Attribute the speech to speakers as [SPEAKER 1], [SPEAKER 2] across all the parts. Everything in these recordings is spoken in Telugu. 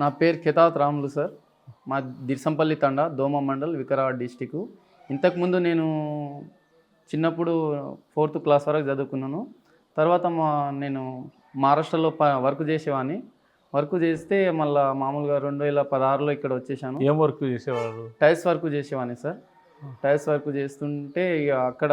[SPEAKER 1] నా పేరు కెతాత్ రాములు సార్. మా దిర్సంపల్లి తండ దోమ మండల్ వికారాబాద్ డిస్టిక్ ఇంతకుముందు నేను చిన్నప్పుడు ఫోర్త్ క్లాస్ వరకు చదువుకున్నాను. తర్వాత మా నేను మహారాష్ట్రలో ప వర్క్ చేసేవాడిని వర్క్ చేస్తే మళ్ళీ మామూలుగా రెండు వేల పదహారులో ఇక్కడ వచ్చేసాను.
[SPEAKER 2] ఏం వర్క్ చేసేవారు?
[SPEAKER 1] టైల్స్ వర్క్ చేసేవాడిని సార్. టైల్స్ వర్క్ చేస్తుంటే ఇక అక్కడ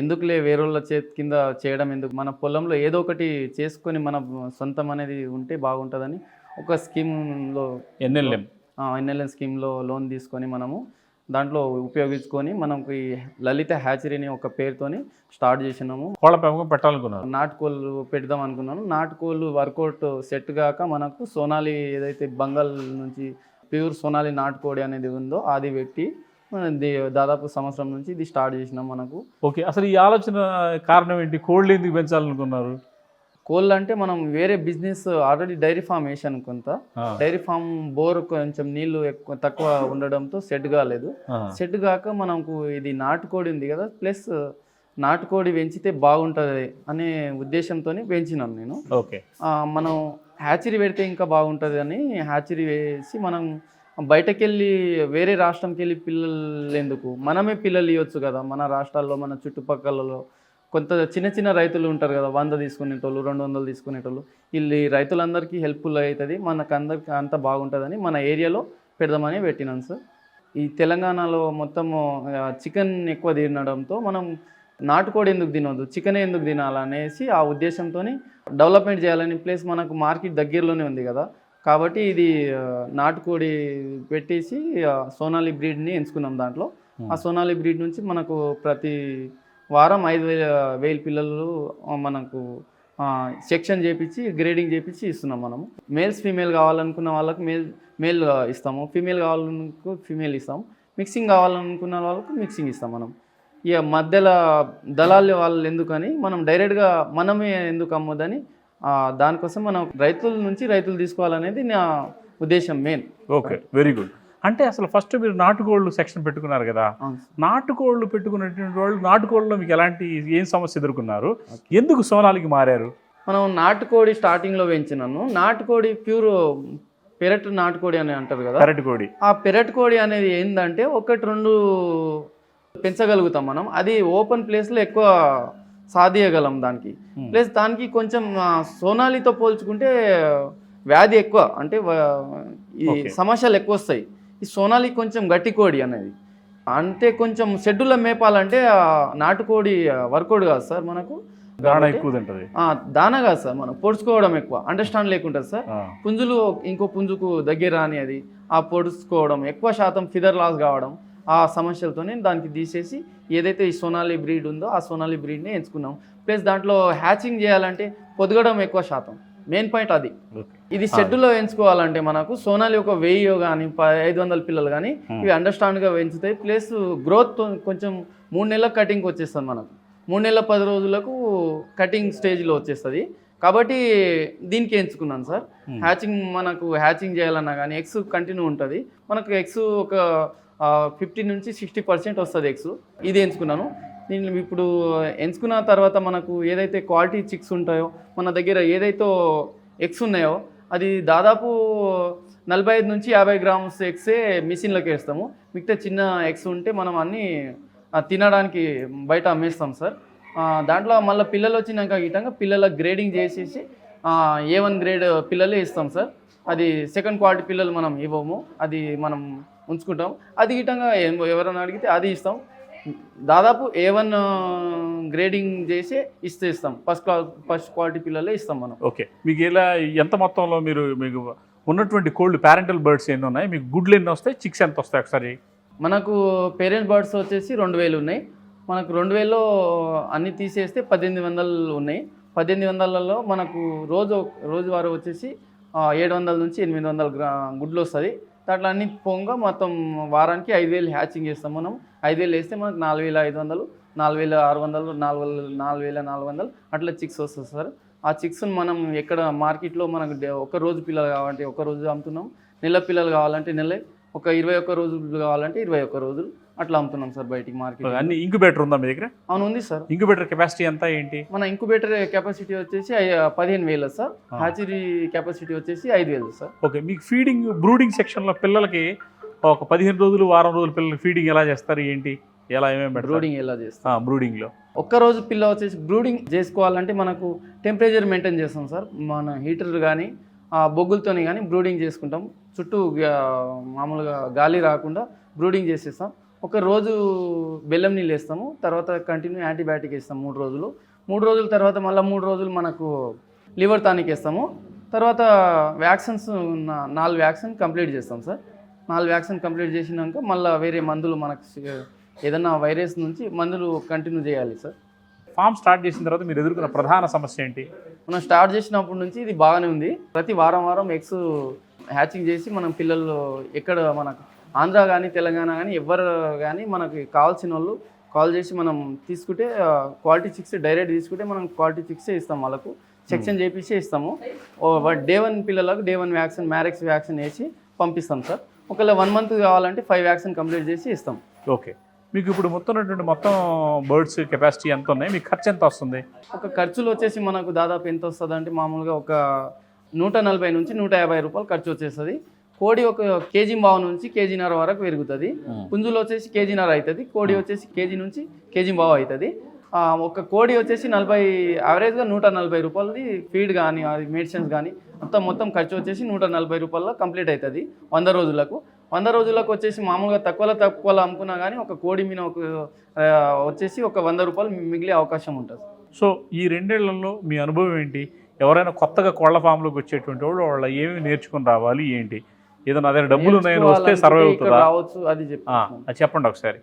[SPEAKER 1] ఎందుకులే వేరేళ్ళ చేతి కింద చేయడం ఎందుకు? మన పొలంలో ఏదో ఒకటి చేసుకొని మన సొంతం అనేది ఉంటే బాగుంటుందని ఒక స్కీమ్లో
[SPEAKER 2] ఎన్ఎల్ఎం.
[SPEAKER 1] ఎన్ఎల్ఎన్ స్కీమ్లో లోన్ తీసుకొని మనము దాంట్లో ఉపయోగించుకొని మనకు ఈ లలిత హ్యాచరీని ఒక పేరుతోని స్టార్ట్ చేసినాము.
[SPEAKER 2] కోళ్ళ పెంపకం పెట్టాలనుకున్నారు.
[SPEAKER 1] నాటుకోళ్ళు పెడదాం అనుకున్నాను. నాటుకోళ్ళు వర్కౌట్ సెట్ కాక మనకు సోనాలి ఏదైతే బంగాల్ నుంచి ప్యూర్ సోనాలి నాటుకోడి అనేది ఉందో అది పెట్టి దాదాపు సంవత్సరం నుంచి ఇది స్టార్ట్ చేసినాం మనకు.
[SPEAKER 2] ఓకే. అసలు ఈ ఆలోచన కారణం ఏంటి? కోళ్ళు ఎందుకు పెంచాలనుకున్నారు?
[SPEAKER 1] కోళ్ళు అంటే మనం వేరే బిజినెస్ ఆల్రెడీ డైరీ ఫామ్ వేసాను కొంత. డైరీ ఫామ్ బోర్ కొంచెం నీళ్ళు ఎక్కువ తక్కువ ఉండడంతో సెట్ కాలేదు. సెట్ కాక మనకు ఇది నాటుకోడి ఉంది కదా ప్లస్ నాటుకోడి పెంచితే బాగుంటుంది అనే ఉద్దేశంతో పెంచినాను నేను.
[SPEAKER 2] ఓకే.
[SPEAKER 1] మనం హ్యాచరీ పెడితే ఇంకా బాగుంటుంది అని హ్యాచరీ వేసి మనం బయటకు వెళ్ళి వేరే రాష్ట్రంకి వెళ్ళి పిల్లలు ఎందుకు? మనమే పిల్లలు ఇవ్వచ్చు కదా మన రాష్ట్రాల్లో మన చుట్టుపక్కలలో. కొంత చిన్న చిన్న రైతులు ఉంటారు కదా వంద తీసుకునేటోళ్ళు రెండు వందలు తీసుకునేటోళ్ళు వీళ్ళు రైతులందరికీ హెల్ప్ఫుల్ అవుతుంది మనకు అందరికి అంత బాగుంటుందని మన ఏరియాలో పెడదామని పెట్టినాను సార్. ఈ తెలంగాణలో మొత్తము చికెన్ ఎక్కువ తినడంతో మనం నాటుకోడి ఎందుకు తినవద్దు చికెన్ ఎందుకు తినాలనేసి ఆ ఉద్దేశంతో డెవలప్మెంట్ చేయాలని ప్లస్ మనకు మార్కెట్ దగ్గరలోనే ఉంది కదా. కాబట్టి ఇది నాటుకోడి పెట్టేసి సోనాలి బ్రీడ్ని ఎంచుకున్నాం దాంట్లో. ఆ సోనాలి బ్రీడ్ నుంచి మనకు ప్రతి వారం ఐదు వేల వేల పిల్లలు మనకు సెక్షన్ చేపించి గ్రేడింగ్ చేపించి ఇస్తున్నాం మనము. మేల్స్ ఫీమేల్ కావాలనుకున్న వాళ్ళకు మేల్ మేల్ ఇస్తాము. ఫీమేల్ కావాలనుకు ఫీమేల్ ఇస్తాము. మిక్సింగ్ కావాలనుకున్న వాళ్ళకు మిక్సింగ్ ఇస్తాం మనం. ఇక మధ్యలో దళాలు వాళ్ళు ఎందుకని మనం డైరెక్ట్గా మనమే ఎందుకు అమ్మొద్దని దానికోసం మనం రైతుల నుంచి రైతులు తీసుకోవాలనేది నా ఉద్దేశం మెయిన్.
[SPEAKER 2] Okay very good. అంటే అసలు ఫస్ట్ మీరు నాటుకోళ్ళు సెక్షన్ పెట్టుకున్నారు కదా. నాటుకోళ్ళు పెట్టుకున్నటువంటి వాళ్ళు నాటుకోళ్ళలో మీకు ఎలాంటి ఏం సమస్య ఎదుర్కొన్నారు? ఎందుకు సోనాలికి మారారు?
[SPEAKER 1] మనం నాటుకోడి స్టార్టింగ్లో పెంచినాను. నాటుకోడి ప్యూర్ పెరట్ నాటుకోడి అని అంటారు కదా.
[SPEAKER 2] కరెక్ట్ కోడి
[SPEAKER 1] ఆ పెరట్ కోడి అనేది ఏంటంటే ఒకటి రెండు పెంచగలుగుతాం మనం. అది ఓపెన్ ప్లేస్లో ఎక్కువ సాధియగలం దానికి. ప్లస్ దానికి కొంచెం సోనాలితో పోల్చుకుంటే వ్యాధి ఎక్కువ. అంటే ఈ. సమస్యలు ఎక్కువ వస్తాయి. ఈ సోనాలి కొంచెం గట్టి కోడి అనేది. అంటే కొంచెం షెడ్యూల్లో మేపాలంటే నాటుకోడి వర్కౌట్ కాదు సార్ మనకు. కాబట్టి-
[SPEAKER 2] ఎక్కువ తింటది
[SPEAKER 1] దానా కాదు సార్ మనం పొడుచుకోవడం ఎక్కువ. అండర్స్టాండ్ లేకుంటుంది సార్. పుంజులు ఇంకో పుంజుకు దగ్గర రాని అది. ఆ పొడుచుకోవడం ఎక్కువ శాతం ఫిదర్ లాస్ కావడం ఆ సమస్యలతోనే దానికి తీసేసి ఏదైతే ఈ సోనాలి బ్రీడ్ ఉందో ఆ సోనాలి బ్రీడ్ని ఎంచుకున్నాం. ప్లస్ దాంట్లో హ్యాచింగ్ చేయాలంటే పొదగడం ఎక్కువ శాతం. మెయిన్ పాయింట్ అది. ఇది షెడ్యూల్లో ఎంచుకోవాలంటే మనకు సోనాలి ఒక వెయ్యి కానీ ఐదు వందల పిల్లలు కానీ. ఇవి అండర్స్టాండ్గా పెంచుతాయి ప్లస్ గ్రోత్ కొంచెం మూడు నెలలకు కటింగ్ వచ్చేస్తుంది మనకు. మూడు నెలల పది రోజులకు కటింగ్ స్టేజ్లో వచ్చేస్తుంది. కాబట్టి దీనికి ఎంచుకున్నాను సార్. హ్యాచింగ్ మనకు హ్యాచింగ్ చేయాలన్నా కానీ ఎగ్స్ కంటిన్యూ ఉంటుంది. మనకు ఎగ్స్ ఒక ఫిఫ్టీ నుంచి సిక్స్టీ పర్సెంట్ వస్తుంది ఎగ్స్. ఇది ఎంచుకున్నాను దీనిని ఇప్పుడు ఎంచుకున్న తర్వాత మనకు ఏదైతే క్వాలిటీ చిక్స్ ఉంటాయో మన దగ్గర ఏదైతే ఎగ్స్ ఉన్నాయో అది దాదాపు నలభై ఐదు నుంచి యాభై గ్రామ్స్ ఎగ్సే మిషన్లోకి వేస్తాము. మిగతా చిన్న ఎగ్స్ ఉంటే మనం అన్నీ తినడానికి బయట అమ్మేస్తాం సార్. దాంట్లో మళ్ళీ పిల్లలు వచ్చినాక గిట్టంగా పిల్లల గ్రేడింగ్ చేసేసి ఏ వన్ గ్రేడ్ పిల్లలే ఇస్తాం సార్. అది సెకండ్ క్వాలిటీ పిల్లలు మనం ఇవ్వము. అది మనం ఉంచుకుంటాం అది గిట్టంగా ఎవరైనా అడిగితే అది ఇస్తాం. దాదాపు ఏ వన్ గ్రేడింగ్ చేసి ఇస్తే ఇస్తాం ఫస్ట్ క్లా ఫస్ట్ క్వాలిటీ పిల్లలే ఇస్తాం మనం.
[SPEAKER 2] ఓకే. మీకు ఇలా ఎంత మొత్తంలో మీరు మీకు ఉన్నటువంటి కోళ్ళు ప్యారెంటల్ బర్డ్స్ ఎన్ని ఉన్నాయి? మీకు గుడ్లు ఎన్ని వస్తాయి? చిక్స్ ఎంత వస్తాయి ఒకసారి?
[SPEAKER 1] మనకు పేరెంట్ బర్డ్స్ వచ్చేసి రెండు వేలు ఉన్నాయి. మనకు రెండు వేలలో అన్ని తీసేస్తే పద్దెనిమిది వందలు ఉన్నాయి. పద్దెనిమిది వందలలో మనకు రోజు రోజువారీ వచ్చేసి ఏడు వందల నుంచి ఎనిమిది వందల గ్రా గుడ్లు వస్తుంది. దాంట్లో అన్ని పోగా మొత్తం వారానికి ఐదు వేలు హ్యాచింగ్ చేస్తాం మనం. ఐదు వేలు వేస్తే మనకు నాలుగు వేల ఐదు వందలు నాలుగు వేల ఆరు వందలు నాలుగు వేల నాలుగు వేల నాలుగు వందలు అట్లా చిక్స్ వస్తుంది సార్. ఆ చిక్స్ని మనం ఎక్కడ మార్కెట్లో మనకు ఒక రోజు పిల్లలు కావాలంటే ఒక రోజు అమ్ముతున్నాం నెల పిల్లలు కావాలంటే నెల ఒక ఇరవై ఒక్క రోజులు కావాలంటే ఇరవై ఒక్క రోజులు అట్లా అమ్ముతున్నాం సార్ బయటికి మార్కెట్.
[SPEAKER 2] అన్ని ఇంక్యుబేటర్ ఉందా మీ దగ్గర?
[SPEAKER 1] అవును ఉంది సార్.
[SPEAKER 2] ఇంక్యుబేటర్ కెపాసిటీ ఎంత ఏంటి?
[SPEAKER 1] మన ఇంక్యుబేటర్ కెపాసిటీ వచ్చేసి పదిహేను వేలు సార్. హ్యాచరీ కెపాసిటీ వచ్చేసి ఐదు వేలు సార్.
[SPEAKER 2] ఓకే మీకు ఫీడింగ్ బ్రూడింగ్ సెక్షన్లో పిల్లలకి ఒక పదిహేను రోజులు వారం రోజులు పిల్లలకి ఫీడింగ్ ఎలా చేస్తారు ఏంటి ఎలా ఏమేమి
[SPEAKER 1] బ్రూడింగ్ ఎలా చేస్తాం
[SPEAKER 2] బ్రూడింగ్లో
[SPEAKER 1] ఒక్క రోజు పిల్ల వచ్చేసి బ్రూడింగ్ చేసుకోవాలంటే మనకు టెంపరేచర్ మెయింటైన్ చేస్తాం సార్. మన హీటర్ కానీ ఆ బొగ్గులతోని కానీ బ్రూడింగ్ చేసుకుంటాం. చుట్టూ మామూలుగా గాలి రాకుండా బ్రూడింగ్ చేసేస్తాం. ఒక రోజు బెల్లం నీళ్ళు వేస్తాము తర్వాత కంటిన్యూ యాంటీబయాటిక్ వేస్తాం మూడు రోజులు. మూడు రోజుల తర్వాత మళ్ళీ మూడు రోజులు మనకు లివర్ టానిక్ వేస్తాము. తర్వాత వ్యాక్సిన్స్ ఉన్న నాలుగు వ్యాక్సిన్ కంప్లీట్ చేస్తాం సార్. నాలుగు వ్యాక్సిన్ కంప్లీట్ చేసినాక మళ్ళీ వేరే మందులు మనకు ఏదన్నా వైరస్ నుంచి మందులు కంటిన్యూ చేయాలి సార్.
[SPEAKER 2] ఫామ్ స్టార్ట్ చేసిన తర్వాత మీరు ఎదుర్కొన్న ప్రధాన సమస్య ఏంటి?
[SPEAKER 1] మనం స్టార్ట్ చేసినప్పటి నుంచి ఇది బాగానే ఉంది. ప్రతి వారం వారం ఎగ్స్ హ్యాచింగ్ చేసి మనం పిల్లలు ఎక్కడ మనకు ఆంధ్ర కానీ తెలంగాణ కానీ ఎవరు కానీ మనకి కావాల్సిన వాళ్ళు కాల్ చేసి మనం తీసుకుంటే క్వాలిటీ చిక్స్ డైరెక్ట్ తీసుకుంటే మనం క్వాలిటీ చిక్సే ఇస్తాం వాళ్ళకు. సెక్షన్ చేపించి ఇస్తాము. డే వన్ పిల్లలకు day one vaccine Marek's vaccine వేసి పంపిస్తాం సార్. ఒకవేళ వన్ మంత్ కావాలంటే ఫైవ్ వ్యాక్సిన్ కంప్లీట్ చేసి ఇస్తాం.
[SPEAKER 2] ఓకే. మీకు ఇప్పుడు మొత్తం ఉన్నటువంటి మొత్తం బర్డ్స్ కెపాసిటీ ఎంత ఉన్నాయి? మీకు ఖర్చు ఎంత వస్తుంది?
[SPEAKER 1] ఒక ఖర్చులు వచ్చేసి మనకు దాదాపు ఎంత వస్తుంది అంటే మామూలుగా ఒక నూట నలభై నుంచి నూట యాభై రూపాయలు ఖర్చు వచ్చేస్తుంది. కోడి ఒక కేజీ బావు నుంచి కేజీన్నర వరకు పెరుగుతుంది. పుంజులు వచ్చేసి కేజీన్నర అవుతుంది. కోడి వచ్చేసి కేజీ నుంచి కేజీ బావు అవుతుంది. ఒక కోడి వచ్చేసి నలభై యావరేజ్గా నూట నలభై రూపాయలది ఫీడ్ కానీ అది మెడిసిన్స్ కానీ మొత్తం మొత్తం ఖర్చు వచ్చేసి నూట నలభై రూపాయల కంప్లీట్ అవుతుంది వంద రోజులకు. వంద రోజులకు వచ్చేసి మామూలుగా తక్కువలో తక్కువలో అమ్ముకున్నా కానీ ఒక కోడి మీద ఒక వచ్చేసి ఒక వంద రూపాయలు మిగిలే అవకాశం ఉంటుంది.
[SPEAKER 2] సో ఈ రెండేళ్ళలో మీ అనుభవం ఏంటి? ఎవరైనా కొత్తగా కోళ్ళ ఫామ్లోకి వచ్చేటువంటి వాళ్ళు వాళ్ళ ఏమి నేర్చుకుని రావాలి ఏంటి? ఏదైనా అదే డబ్బులు ఉన్నాయని వస్తే సర్వే అవుతుందా?
[SPEAKER 1] రావచ్చు అది
[SPEAKER 2] చెప్పండి ఒకసారి.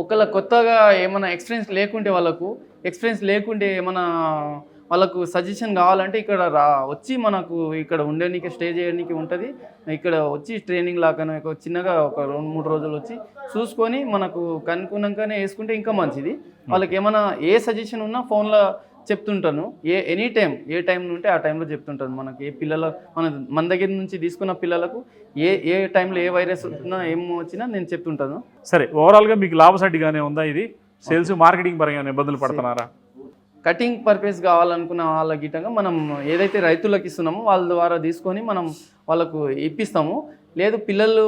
[SPEAKER 1] ఒకవేళ కొత్తగా ఏమైనా ఎక్స్పీరియన్స్ లేకుంటే వాళ్ళకు ఎక్స్పీరియన్స్ లేకుంటే ఏమైనా వాళ్ళకు సజెషన్ కావాలంటే ఇక్కడ రా వచ్చి మనకు ఇక్కడ ఉండడానికి స్టే చేయడానికి ఉంటుంది. ఇక్కడ వచ్చి ట్రైనింగ్ లాగానే ఒక చిన్నగా ఒక రెండు మూడు రోజులు వచ్చి చూసుకొని మనకు కనుక్కున్నాకనే వేసుకుంటే ఇంకా మంచిది. వాళ్ళకి ఏమైనా ఏ సజెషన్ ఉన్నా ఫోన్లో చెప్తుంటాను. ఏ ఎనీ టైం ఏ టైం ఉంటే ఆ టైంలో చెప్తుంటాను మనకి. ఏ పిల్లల మన మన దగ్గర నుంచి తీసుకున్న పిల్లలకు ఏ ఏ టైంలో ఏ వైరస్ వచ్చినా ఏం వచ్చినా నేను చెప్తుంటాను.
[SPEAKER 2] సరే ఓవరాల్గా మీకు లాభసాటిగానే ఉందా ఇది? సేల్స్ మార్కెటింగ్ పరంగా ఇబ్బందులు పడుతున్నారా?
[SPEAKER 1] కటింగ్ పర్పస్ కావాలనుకున్న వాళ్ళ గిట్టంగా మనం ఏదైతే రైతులకు ఇస్తున్నామో వాళ్ళ ద్వారా తీసుకొని మనం వాళ్ళకు ఇప్పిస్తాము. లేదు పిల్లలు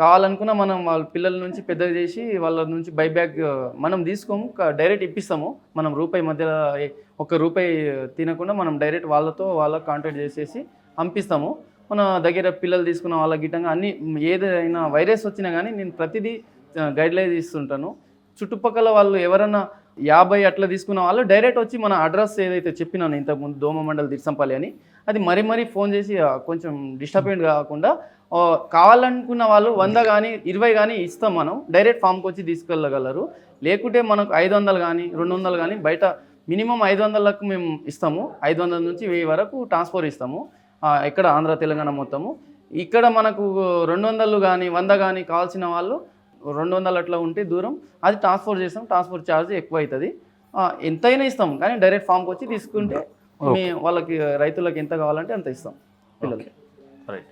[SPEAKER 1] కావాలనుకున్న మనం వాళ్ళ పిల్లల నుంచి పెద్ద చేసి వాళ్ళ నుంచి బైబ్యాక్ మనం తీసుకోము డైరెక్ట్ ఇప్పిస్తాము. మనం రూపాయి మధ్యలో ఒక రూపాయి తినకుండా మనం డైరెక్ట్ వాళ్ళతో వాళ్ళకి కాంటాక్ట్ చేసేసి పంపిస్తాము. మన దగ్గర పిల్లలు తీసుకున్న వాళ్ళ గిట్టంగా అన్ని ఏదైనా వైరస్ వచ్చినా కానీ నేను ప్రతిదీ గైడ్లైన్స్ ఇస్తుంటాను. చుట్టుపక్కల వాళ్ళు ఎవరన్నా యాభై అట్లా తీసుకున్న వాళ్ళు డైరెక్ట్ వచ్చి మన అడ్రస్ ఏదైతే చెప్పినాను ఇంతకుముందు దోమ మండలి దిర్సంపల్లి అని అది మరీ మరీ ఫోన్ చేసి కొంచెం డిస్టర్బెంట్ కాకుండా కావాలనుకున్న వాళ్ళు వంద కానీ ఇరవై కానీ ఇస్తాం మనం. డైరెక్ట్ ఫామ్కి వచ్చి తీసుకెళ్ళగలరు. లేకుంటే మనకు ఐదు వందలు కానీ రెండు వందలు కానీ బయట మినిమం ఐదు వందలకు మేము ఇస్తాము. ఐదు వందల నుంచి వెయ్యి వరకు ట్రాన్స్ఫర్ ఇస్తాము. ఇక్కడ ఆంధ్ర తెలంగాణ మొత్తము. ఇక్కడ మనకు రెండు వందలు కానీ వంద కానీ కావాల్సిన వాళ్ళు రెండు వందలు అట్లా ఉంటే దూరం. అది ట్రాన్స్ఫర్ చేస్తాం. ట్రాన్స్ఫర్ ఛార్జ్ ఎక్కువ అవుతుంది ఎంతైనా ఇస్తాం. కానీ డైరెక్ట్ ఫామ్కి వచ్చి తీసుకుంటే మీ వాళ్ళకి రైతులకు ఎంత కావాలంటే అంత ఇస్తాం. పిల్లలకి.
[SPEAKER 2] రైట్.